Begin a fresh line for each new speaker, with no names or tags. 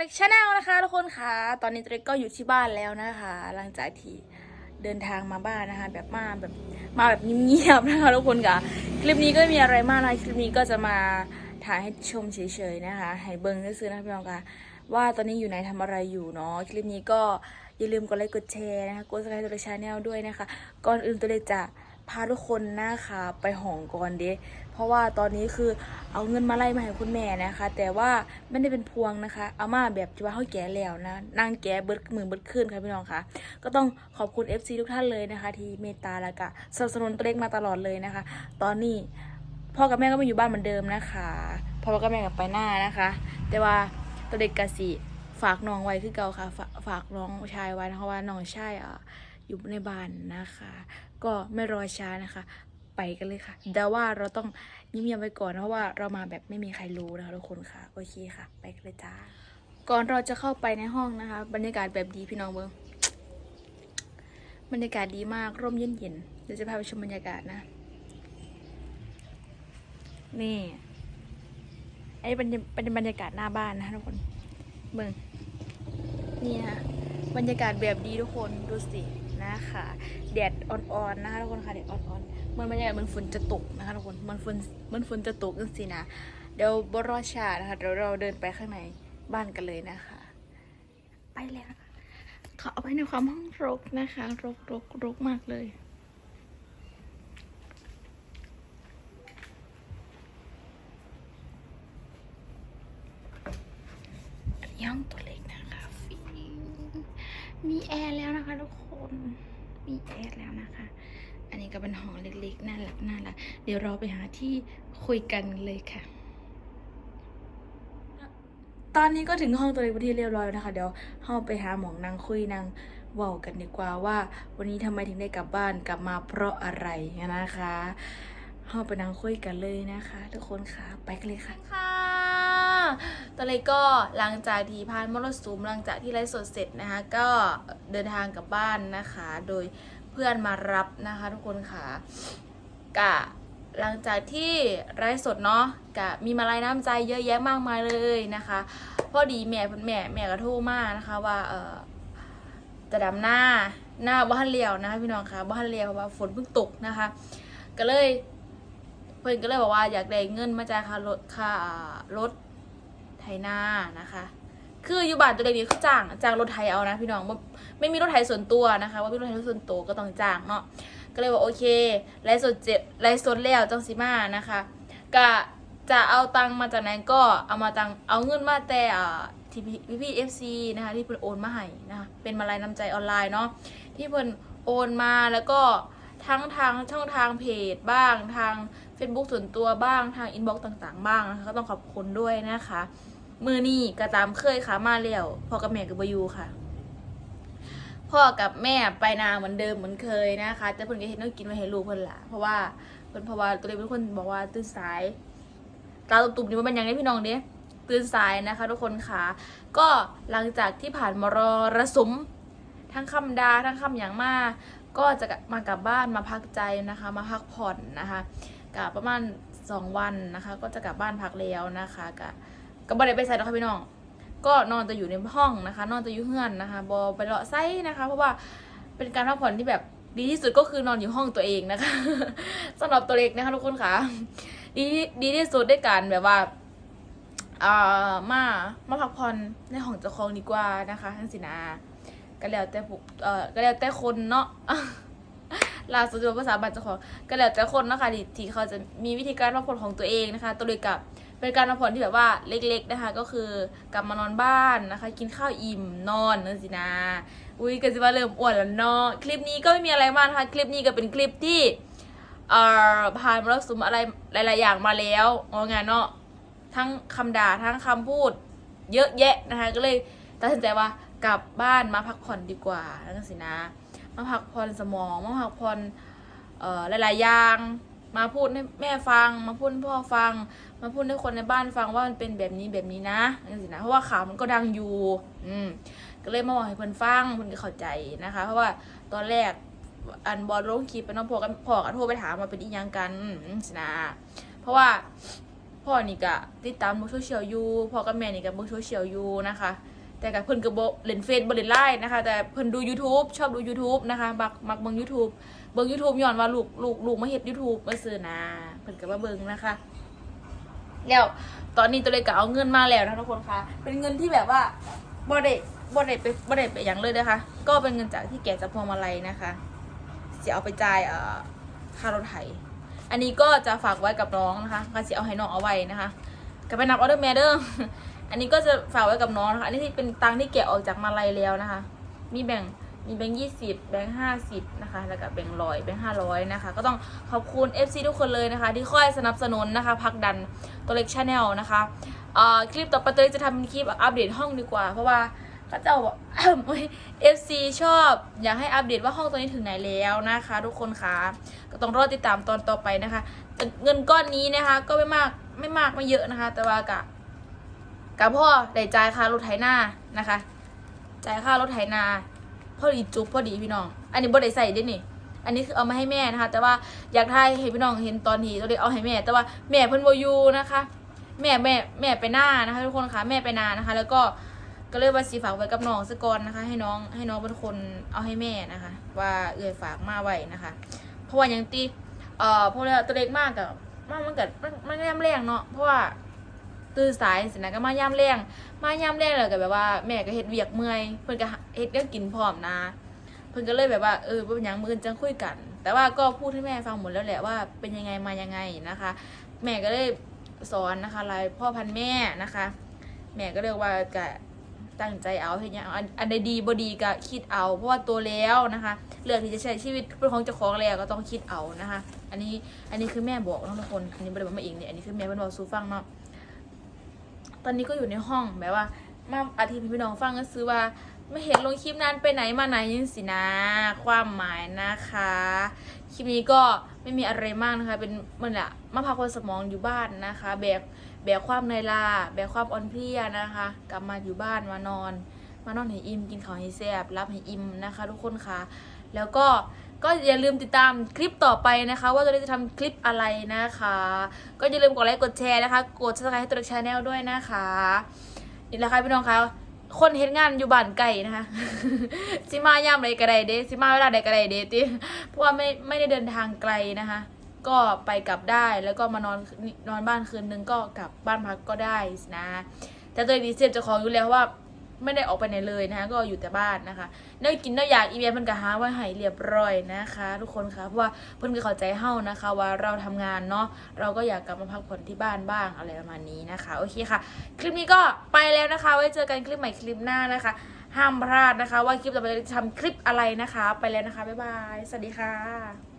เล็กชาแนลนะคะทุกคนค่ะ ตอนนี้ตัวเล็กก็อยู่ที่บ้านแล้วนะคะ หลังจากที่เดินทางมาบ้านนะคะ แบบมาแบบมาแบบเงียบๆนะคะทุกคนค่ะ คลิปนี้ก็มีอะไรมากนะคลิปนี้ก็จะมาถ่ายให้ชมเฉยๆนะคะ ให้เบิ้งซื้อนะพี่น้องค่ะ ว่าตอนนี้อยู่ไหนทำอะไรอยู่เนาะ คลิปนี้ก็อย่าลืมกดไลค์กดแชร์นะคะ กดซับสไครต์ตัวเล็กชาแนลด้วยนะคะ ก่อนอื่นตัวเล็กจะ พาทุกคนนะคะไปห้องก่อนเด้เพราะว่าตอนนี้คือเอาเงินมาไล่มาให้คุณแม่นะคะ แต่ว่าไม่ได้เป็นพวงนะคะ เอามาแบบที่ว่าเขาแก่แล้วนะนั่งแก่เบิดมือเบิดขึ้นค่ะพี่น้องค่ะก็ต้องขอบคุณ FC ทุกท่านเลยนะคะ ที่เมตตาและก็สนับสนุนตัวเล็กมาตลอดเลยนะคะ ตอนนี้พ่อกับแม่ก็ไม่อยู่บ้านเหมือนเดิมนะคะพ่อกับแม่กับไปหน้านะคะ แต่ว่าตัวเด็กกะสิฝากน้องไว้คือเก่าค่ะ ฝากน้องชายไว้นะคะว่าน้องชายอะอยู่ในบ้านนะคะ ก็ไม่รอช้านะคะ ไปกันเลยค่ะ แต่ว่าเราต้องเงียบๆไว้ก่อนเพราะว่าเรามาแบบไม่มีใครรู้นะคะทุกคนค่ะโอเคค่ะ ไปกันเลยจ้าก่อนเราจะเข้าไปในห้องนะคะ บรรยากาศแบบดีพี่น้องเบิ้งบรรยากาศดีมากร่มเย็นๆเดี๋ยวจะพาไปชมบรรยากาศนะ นี่ไอ้เป็นเป็นบรรยากาศหน้าบ้านนะคะทุกคนเบิ้งนี่ค่ะบรรยากาศแบบดีทุกคนดูสินะคะแดด อ่อนๆนะคะทุกคนค่ะแดดอ่อนๆเหมันบรรยากาศเหมันฝนจะตกนะคะทุกคนเหมันฝนเหมันฝนจะตกจังสินะเดี๋ยวบรอชานะคะเดี๋ยวเราเดินไปข้างในบ้านกันเลยนะคะ ไปแล้วนะคะขอเอาไปในความห้องรกนะคะ รกรกรกมากเลยอันนี้ห้องตัวเล็กนะคะฟิมีแอร์แล้วนะคะทุกคน มีแอร์แล้วนะคะ อันนี้ก็เป็นห้องเล็กๆ น่ารักน่ารัก เดี๋ยวเราไปหาที่คุยกันเลยค่ะ ตอนนี้ก็ถึงห้องตัวเล็กเป็นที่เรียบร้อยแล้วนะคะ เดี๋ยวเข้าไปหาหมองนางคุยนางเว่ากันดีกว่าว่า วันนี้ทำไมถึงได้กลับบ้านกลับมาเพราะอะไรนะคะเข้าไปนางคุยกันเลยนะคะ ทุกคนค่ะไปกันเลยค่ะค่ะ ตอนนี้ก็หลังจากที่ผ่านมรสุมหลังจากที่ไลฟ์สดเสร็จนะคะ ก็เดินทางกลับบ้านนะคะ โดยเพื่อนมารับนะคะ ทุกคนค่ะกะหลังจากที่ไลฟ์สดเนาะกะมีมาลัยน้ำใจเยอะแยะมากมายเลยนะคะพอดีแม่แม่แม่ก็โทรมากนะคะว่าเออจะดำหน้าหน้าบ้านเลียวนะคะพี่น้องคะบ้านเลียวว่าฝนเพิ่งตกนะคะ ก็เลยเพิ่อนก็เลยบอกว่าอยากได้เงินมาจ่ายค่ารถค่ารถ ไถนานะคะ คืออยู่บ้านตัวเล็กนี่เขาจ้างจ้างรถไถเอานะพี่น้องไม่มีรถไถส่วนตัวนะคะ ว่ามีรถไถส่วนตัวก็ต้องจ้างเนาะก็เลยบอกโอเคไลฟ์สดเจ็ดไลฟ์สดแล้วจังสิมานะคะก็จะเอาตังค์มาจากไหนก็เอามาตังเอาเงินมาแต่ที่พี่พี่เอฟซีนะคะที่เพิ่นโอนมาให้นะคะเป็นมาลายน้ำใจออนไลน์เนาะที่เพิ่นโอนมาแล้วก็ทั้งทางช่องทางเพจบ้างทาง Facebook ส่วนตัวบ้างทางอินบ็อกซ์ต่างๆ บ้างนะคะก็ต้องขอบคุณด้วยนะคะ มือนี่ก็ตามเคยค่ะมาแล้วพ่อกับแม่กับบอยูค่ะ พ่อกับแม่ไปนาเหมือนเดิมเหมือนเคยนะคะ แต่เพิ่นก็เห็นต้องกินไว้ให้ลูกเพิ่นละเพราะว่าเพิ่นเพราะว่าตัวเล็กเป็นคนบอกว่าตื่นสายตาตุ่มๆนี่ว่ามันยังไงพี่น้องเด้ตื่นสายนะคะ ทุกคนค่ะ ก็หลังจากที่ผ่านมรระสุมทั้งคำดาทั้งคำอย่างมากก็จะมากลับบ้านมาพักใจนะคะ มาพักผ่อนนะคะกับประมาณสองวันนะคะ ก็จะกลับบ้านพักแล้วนะคะกับ ก็บ่ได้ไปใส่หรอกค่ะพี่น้อง ก็นอนจะอยู่ในห้องนะคะ นอนจะอยู่เฮือนนะคะบอไปเลาะไส้นะคะ เพราะว่าเป็นการพักผ่อนที่แบบดีที่สุดก็คือนอนอยู่ห้องตัวเองนะคะสำหรับตัวเล็กนะคะทุกคนค่ะ ดีดีที่สุดด้วยกันแบบว่าอ่ามามาพักผ่อนในห้องเจ้าของดีกว่านะคะทั้งสินาก็แล้วแต่ผูเอ่อก็แล้วแต่คนเนาะล่าสุดภาษาบาลเจ้าของก็แล้วแต่คนนะคะที่ที่เขาจะมีวิธีการพักผ่อนของตัวเองนะคะ ตัวเล็กกับ เป็นการพักผ่อนที่แบบว่าเล็ก ๆนะคะ ก็คือกลับมานอนบ้านนะคะ กินข้าวอิ่มนอนนั่นสินะ อุ้ยก็จะว่าเริ่มอ้วนแล้วเนาะคลิปนี้ก็ไม่มีอะไรมากนะคะ คลิปนี้ก็เป็นคลิปที่เอ่อผ่านมรสุมอะไรหลาย ๆ อย่างมาแล้วเอาไงเนาะทั้งคำด่าทั้งคำพูด เยอะแยะนะคะ ก็เลยตัดสินใจว่ากลับบ้านมาพักผ่อนดีกว่านั่นสินะ มาพักผ่อนสมองมาพักผ่อนเอ่อหลายๆอย่าง มาพูดให้แม่ฟัง มาพูดให้พ่อฟัง มาพูดให้คนในบ้านฟังว่ามันเป็นแบบนี้แบบนี้นะนั่นสินะเพราะว่าข่าวมันก็ดังอยู่ อืมก็เลยมาบอกให้เพื่อนฟังเพื่อนก็เข้าใจนะคะ เพราะว่าตอนแรกอันบอลลงคลิปไปน้องพ่อกันพ่อก็โทรไปถามมาเป็นอีหยังกันสินะ เพราะว่าพ่อนี่ก็ติดตามบนโซเชียลอยู่พ่อกับแม่นี่ก็บนโซเชียลอยู่นะคะ แต่กับเพิ่นก็บ่เล่นเฟซบ่เล่นไลน์นะคะ แต่เพิ่นดู YouTube ชอบดู YouTube นะคะ มักมักเบิ่ง YouTube เบิ่ง YouTube ย้อนว่าลูกลูกลูกมาเฮ็ด YouTube มาซื้อนะเพิ่นก็มาเบิ่งนะคะ แล้วตอนนี้ตัวเลยก็เอาเงินมาแล้วนะทุกคนคะเป็นเงินที่แบบว่าบ่ได้บ่ได้ไปบ่ได้ไปอย่างเลยนะคะ ก็เป็นเงินจากที่แกจากพวงมาลัยนะคะจะเอาไปจ่ายเอ่อค่ารถไถอันนี้ก็จะฝากไว้กับน้องนะคะก็จะเอาให้น้องเอาไว้นะคะก็ไปนับออเดอร์แมเดอร์ อันนี้ก็จะฝากไว้กับน้องนะคะ อันนี้ที่เป็นตังที่แกะออกจากมาลัยแล้วนะคะ มีแบ่งมีแบงค์ยี่สิบแบงค์ห้าสิบนะคะ แล้วก็แบงค์ร้อยแบงค์ห้าร้อยนะคะ ก็ต้องขอบคุณ FC ทุกคนเลยนะคะ ที่คอยสนับสนุนนะคะพักดันตัวเล็กชาแนลนะคะเอ่อคลิปต่อไปตัวเล็กจะทำคลิปอัปเดตห้องดีกว่า เพราะว่าก็จะบอกเอฟซีชอบอยากให้อัปเดตว่าห้องตัวนี้ถึงไหนแล้วนะคะ ทุกคนคะก็ต้องรอติดตามตอนต่อไปนะคะ เงินก้อนนี้นะคะก็ไม่มากไม่มากไม่เยอะนะคะ แต่ว่ากะ กับพ่อได้จ่ายค่ารถไถนานะคะจ่ายค่ารถไถนาพอดีจุ๊บพอดีพี่น้อง อันนี้บ่ได้ใส่ด้วยนี่อันนี้คือเอามาให้แม่นะคะ แต่ว่าอยากทายให้พี่น้องเห็นตอนที่ตัวเด็กเอาให้แม่ แต่ว่าแม่เพิ่นบ่อยู่นะคะ แม่แม่แม่ไปหน้านะคะทุกคนคะแม่ไปนานะคะ แล้วก็ก็เลยว่าสีฝากไว้กับน้องซะก่อนนะคะ ให้น้องให้น้องเป็นคนเอาให้แม่นะคะ ว่าเอื้อยฝากมาไว้นะคะ เพราะว่าอย่างตีเอ่อพวกเราตัวเล็กมากกับมากมันเกิดมันมันย่ำแรงเนาะเพราะว่า ตื่นสายสินะก็มาย่ำแรงมาย่ำแรงเลยก็แบบว่าแม่ก็เฮ็ดเวียกเมื่อยเพิ่นก็เฮ็ดเรื่องกินพร้อมนะ เพิ่นก็เลยแบบว่าเออเป็นยังมืออนจังคุยกัน แต่ว่าก็พูดให้แม่ฟังหมดแล้วแหละว่าเป็นยังไงมายังไงนะคะ แม่ก็เลยสอนนะคะลายพ่อพันแม่นะคะ แม่ก็เรียกว่าก็ตั้งใจเอาเห็นยังอันอันใดดีบดีก็คิดเอาเพราะว่าตัวแล้วนะคะเลือกที่จะใช้ชีวิตเป็นของเจ้าของแล้วก็ต้องคิดเอานะคะ อันนี้อันนี้คือแม่บอกนะทุกคนอันนี้ไม่ได้บอกมาเองเนี่ยอันนี้คือแม่เป็นบอกซูฟังเนาะ ตอนนี้ก็อยู่ในห้องแบบว่า มาอาทิตย์พี่น้องฟังก็ซื้อว่า ไม่เห็นลงคลิปนั้นไปไหนมาไหนยังสินะ ความหมายนะคะ คลิปนี้ก็ไม่มีอะไรมากนะคะ เป็นเหมันแหละมาพักคนสมองอยู่บ้านนะคะ แบกแบกความเหนื่อยล้าแบกความอ่อนเพลียนะคะ กลับมาอยู่บ้านมานอน มานอนให้อิ่มกินข้าวให้แซ่บรับให้อิ่มนะคะ ทุกคนค่ะ แล้วก็ ก็อย่าลืมติดตามคลิปต่อไปนะคะ ว่าตัวเล็กจะทำคลิปอะไรนะคะ ก็อย่าลืมกดไลค์กดแชร์นะคะ กด subscribe ให้ตัวเล็กชาแนลด้วยนะคะนี่แหละค่ะพี่น้องคะคนเฮ็ดงานอยู่บ้านไก่นะคะสิมายามใดก็ได้เด้สิมาเวลาใดก็ได้เดติเพราะว่าไม่ไม่ได้เดินทางไกลนะคะ ก็ไปกลับได้แล้วก็มานอนนอนบ้านคืนนึงก็กลับบ้านพักก็ได้นะ แต่ตัวเองดีเซฟเจะของอยู่แล้วว่า ไม่ได้ออกไปไหนเลยนะคะก็อยู่แต่บ้านนะคะเนื้อกินเนื้ออยากอีเมลเพิ่นก็หาไว้ให้เรียบร้อยนะคะ ทุกคนคะเพราะว่าเพิ่นก็เข้าใจเฮานะคะ ว่าเราทำงานเนาะเราก็อยากกลับมาพักผ่อนที่บ้านบ้างอะไรประมาณนี้นะคะโอเคค่ะ คลิปนี้ก็ไปแล้วนะคะ ไว้เจอกันคลิปใหม่คลิปหน้านะคะ ห้ามพลาดนะคะ ว่าคลิปต่อไปจะทำคลิปอะไรนะคะ ไปแล้วนะคะบ๊ายบายสวัสดีค่ะ